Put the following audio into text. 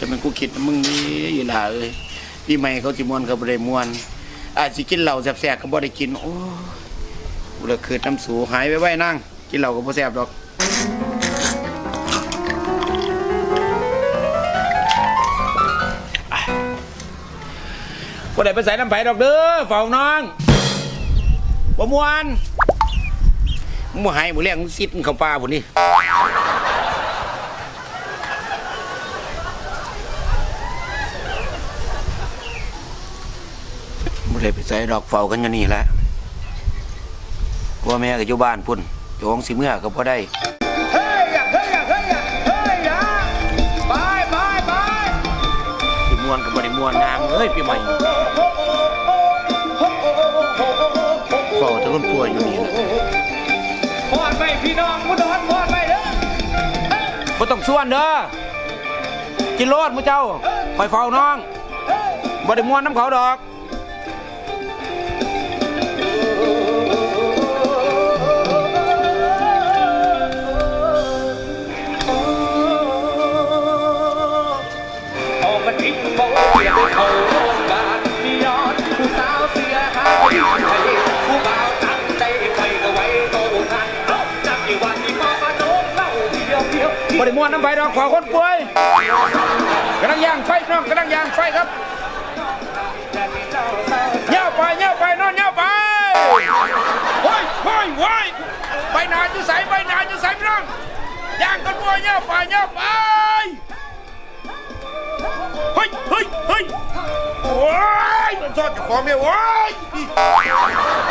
จะเป็นกูคิดนะมึงนี่อยู่ล่ะเอ้ยพี่ใหม่เขาสิมวนเขาบ่ได้มวน อาจสิกินเหล้าแซ่บๆก็บ่ได้กิน โอ้กูเลยคืดน้ำสูหายไปไว้นั่งกินเหล้าก็บ่แซ่บดอกบ่ได้ไปใส่น้ำไผดอกเด้อเฝ้าน้องบ่ม่วนมึงบ่ให้บ่เลี้ยงมึงซิดมึงเข้าป่าพุ่นนี่ บ่ได้ไปใส่ดอกเฝ้ากันอยู่นี่แหละพ่อแม่ก็อยู่บ้านพุ่นโจงสิเมื่อก็บ่ได้เฮ้ยอย่าเฮ้ยอย่าเฮ้ยอย่าเฮ้ยอย่าไปไปไปสิม่วนก็บ่ได้ม่วนนางเอ้ยปีใหม่เฝ้าแต่คนป่วยอยู่นี่แหละพอดไปพี่น้องมุดอนพอดไปเด้อบ่ต้องส่วนเด้อกินโลดมื้อเจ้าคอยเฝ้าน้องบ่ได้ม่วนน้ำเขาดอก เอามาทิ้งบอกว่อย่าไปเข้าโรงพยาบาลที่ยอดผู้สาวเสียค่ายไทยผู้บ่าวตั้งใจไปก็ไว้โตงานเอ้าจับอีวันที่มามาโน้มเล่าเดียวเดียวบ่ได้ม่วนน้ำไผดอกเฝ้าคนป่วยกำลังย่างไฟน้องกำลังย่างไฟครับเย่าไปเย่าไปนอนเย่าไปโอ้ยโอ้ยโอ้ยไปหนาจะใสไปหนาจะใสพี่น้องย่างกันป่วยเย่าไปเย่าไป ยเฮ้ยเ